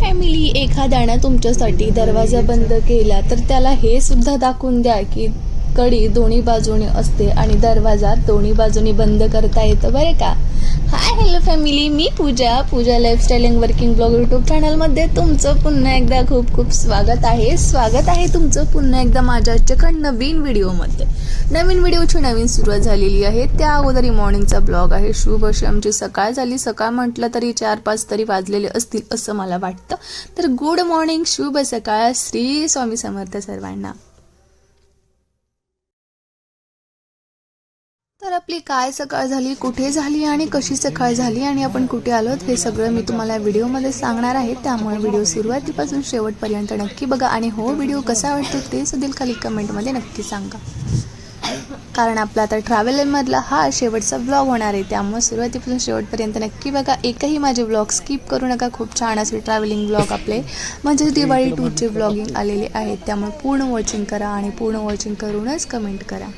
Family एखाद्यानं तुमच्यासाठी दरवाजा बंद केला तर त्याला हे सुद्धा दाखवून द्या की कडी दोन्ही बाजूने असते आणि दरवाजा दोन्ही बाजूनी बंद करता येतं बरं का? Hi hello family me Pooja Pooja lifestyle and working blog YouTube चॅनलमध्ये तुमचं पुन्हा एकदा खूप खूप स्वागत आहे. स्वागत आहे तुमचं पुन्हा एकदा माझ्या आजच्या नवीन व्हिडिओमध्ये. नवीन व्हिडिओची नवीन सुरुवात झालेली आहे. त्या अगोदर मॉर्निंगचा ब्लॉग आहे. शुभ अशी आमची सकाळ झाली. सकाळ म्हटलं तरी चार पाच तरी वाजलेले असतील असं मला वाटतं. तर गुड मॉर्निंग शुभ सकाळ. श्री स्वामी समर्थ सर्वांना. आपली काय सकाळ झाली कुठे झाली आणि कशी सकाळ झाली आणि आपण कुठे आलोत हे सगळं मी तुम्हाला व्हिडिओमध्ये सांगणार आहे. त्यामुळे व्हिडिओ सुरुवातीपासून शेवटपर्यंत नक्की बघा आणि हो व्हिडिओ कसा वाटतो ते सुद्धा खाली कमेंटमध्ये नक्की सांगा. कारण आपला आता ट्रॅव्हलमधला हा शेवटचा ब्लॉग होणार आहे. त्यामुळे सुरुवातीपासून शेवटपर्यंत नक्की बघा. एकही माझे ब्लॉग स्किप करू नका. खूप छान असे ट्रॅव्हलिंग ब्लॉग आपले. म्हणजे दिवाळी टूरचे ब्लॉगिंग आलेले आहेत. त्यामुळे पूर्ण वॉचिंग करा आणि पूर्ण वॉचिंग करूनच कमेंट करा.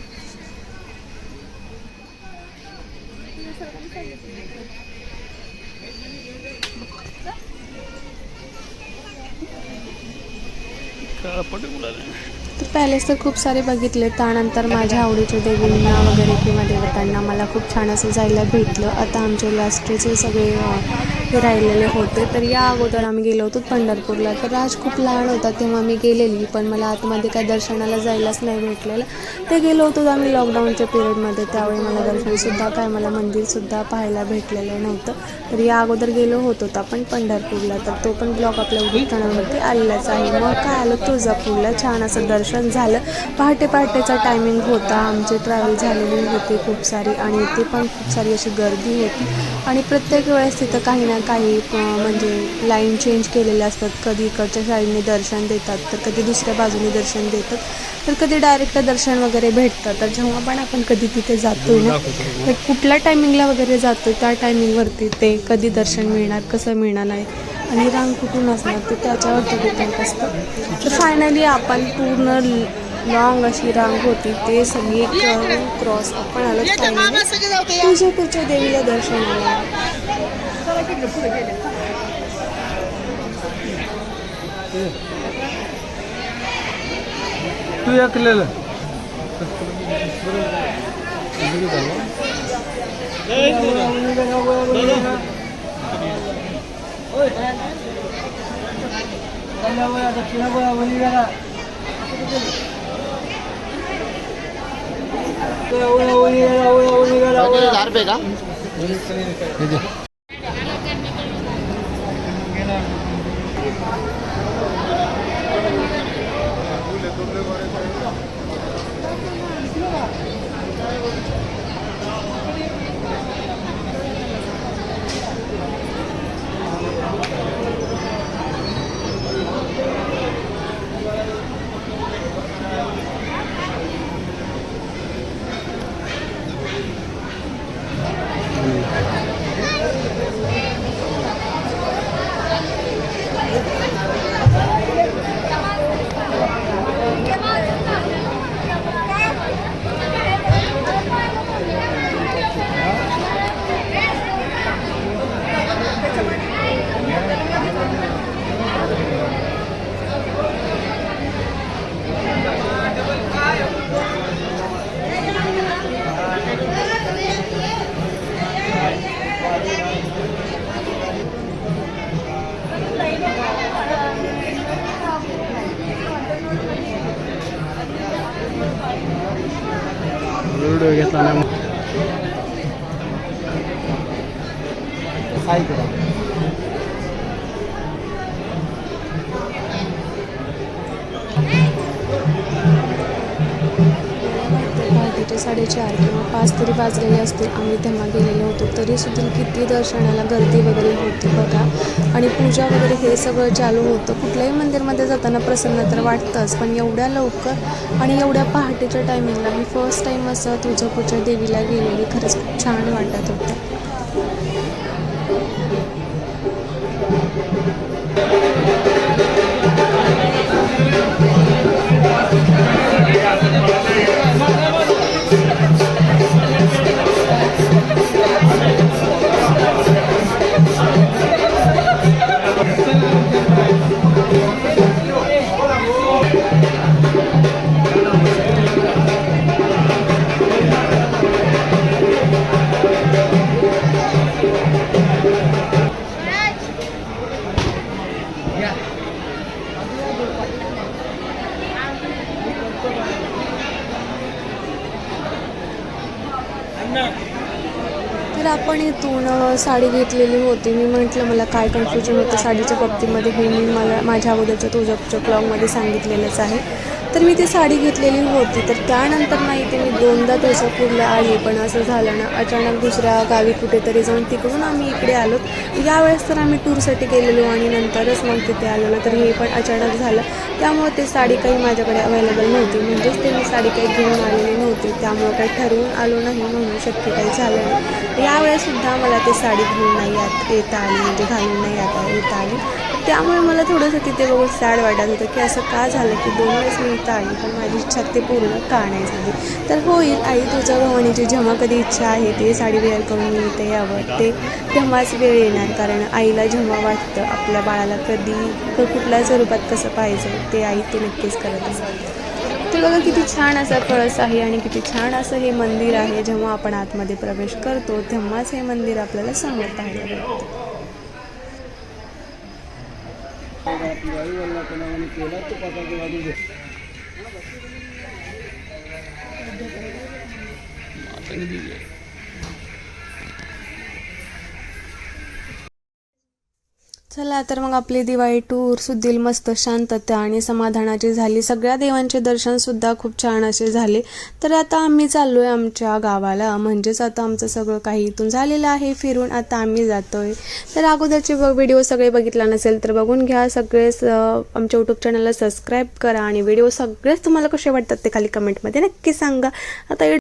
பட்டுக்கூடாது तर पॅलेस तर खूप सारे बघितले. त्यानंतर माझ्या आवडीच्या देवींना वगैरे किंवा देवतांना मला खूप छान असं जायला भेटलं. आता आमचे लास्टचे सगळे हे राहिलेले होते तर या अगोदर आम्ही गेलो होतो पंढरपूरला. तर राज खूप लहान होता तेव्हा मी गेलेली पण मला आतमध्ये काय दर्शनाला जायलाच नाही भेटलेलं. ते गेलो होतो आम्ही लॉकडाऊनच्या पिरियडमध्ये त्यावेळी मला दर्शनसुद्धा काय मला मंदिरसुद्धा पाहायला भेटलेलं नव्हतं. तर या अगोदर गेलो होतो आपण पंढरपूरला. तर तो पण ब्लॉग आपल्या उद्योग आलेलाच आहे. मग काय आलं? तुळजापूरला. छान असं दर्शन झालं. पहाटे पहाटेचा टायमिंग होता. आमचे ट्रॅव्हल झालेली होती खूप सारी आणि इथे पण खूप सारी अशी गर्दी होती. आणि प्रत्येक वेळेस तिथं काही ना काही म्हणजे लाईन चेंज केलेल्या असतात. कधी इकडच्या साईडने दर्शन देतात तर कधी दुसऱ्या बाजूने दर्शन देतात. तर कधी डायरेक्ट दर्शन वगैरे भेटतं. तर जेव्हा पण आपण कधी तिथे जातो ना तर कुठल्या टायमिंगला वगैरे जातो त्या टायमिंगवरती ते कधी दर्शन मिळणार कसं मिळणार नाही आणि रांग कुठून असणार ते त्याच्यावरती डिपेंड असतं. तर फायनली आपण पूर्ण लॉंग अशी रांग होती ते सगळी क्रॉस आपण आलो फायनली तुळजापूरच्या देवीला दर्शनाला तू 달려 보야 더 길어 보야 올리가라 ಯಾರು ಬೇಕಾ ಇದೆ नाही पहाटेचे साडेचार किंवा पाच तरी वाजलेले असतील आम्ही तेव्हा गेलेलो होतो. तरी सुद्धा किती दर्शनाला गर्दी वगैरे होती बघा. आणि पूजा वगैरे हे सगळं चालू होतं. कुठल्याही मंदिरमध्ये जाताना प्रसन्न तर वाटतंच पण एवढ्या लवकर आणि एवढ्या पहाटेच्या टायमिंगला मी फर्स्ट टाईम असं तुळजापूरच्या देवीला गेलेली खरंच खूप छान वाटत होतं. तर आपण इथून साडी घेतलेली होती. मी म्हटलं मला काय कन्फ्युजन होतं साडीच्या बाबतीमध्ये हे मी मला माझ्या अगोदरच्या तुझ्या ब्लॉगमध्ये सांगितलेलंच आहे. तर मी ती साडी घेतलेली होती तर त्यानंतर नाही ते मी दोनदा तुळजापूरला आली पण असं झालं ना अचानक दुसऱ्या गावी कुठेतरी जाऊन तिकडून आम्ही इकडे आलो. यावेळेस तर आम्ही टूरसाठी गेलेलो आणि नंतरच मग तिथे आलेलो तर हे पण अचानक झालं. त्यामुळे ते साडी काही माझ्याकडे अवेलेबल नव्हती म्हणजेच ते मी साडी काही घेऊन आलेली नव्हती त्यामुळे काही ठरवून आलो नाही म्हणून शक्य काही झालं नाही. यावेळेससुद्धा मला ते साडी घेऊन नाही यात येता आली म्हणजे घालून नाही आता येता आली. त्यामुळे मला थोडंसं तिथे बघून सॅड वाटत होतं की असं का झालं की दोन वेळेस मी इथं आली पण माझी इच्छा ते पूर्ण का नाही झाली. तर होईल आई तुझ्या भवानीची जेव्हा कधी इच्छा आहे ते साडी वेअर करून मी इथे यावं. ते तेव्हाच वेळ येणार कारण आईला जेव्हा वाटतं आपल्या बाळाला कधी कुठल्या स्वरूपात कसं पाहिजे ते आई ते नक्कीच करत असते तर बघा किती छान असा कळस आहे आणि किती छान असं हे मंदिर आहे जेव्हा आपण आतमध्ये प्रवेश करतो तेव्हाच हे मंदिर आपल्याला समोर पाहायला भेटतं चला तर मग आपली दिवाळी टूर सुद्धा मस्त शांतता आणि समाधानाची झाली. सगळ्या देवांचे दर्शनसुद्धा खूप छान असे झाले. तर आता आम्ही चाललो आहे आमच्या गावाला. म्हणजेच आता आमचं सगळं काही इथून झालेलं आहे फिरून. आता आम्ही जातो आहे तर अगोदरचे बघ व्हिडिओ सगळे बघितला नसेल तर बघून घ्या. सगळेच आमच्या यूट्यूब चॅनलला सबस्क्राईब करा आणि व्हिडिओ सगळेच तुम्हाला कसे वाटतात ते खाली कमेंटमध्ये नक्की सांगा. आता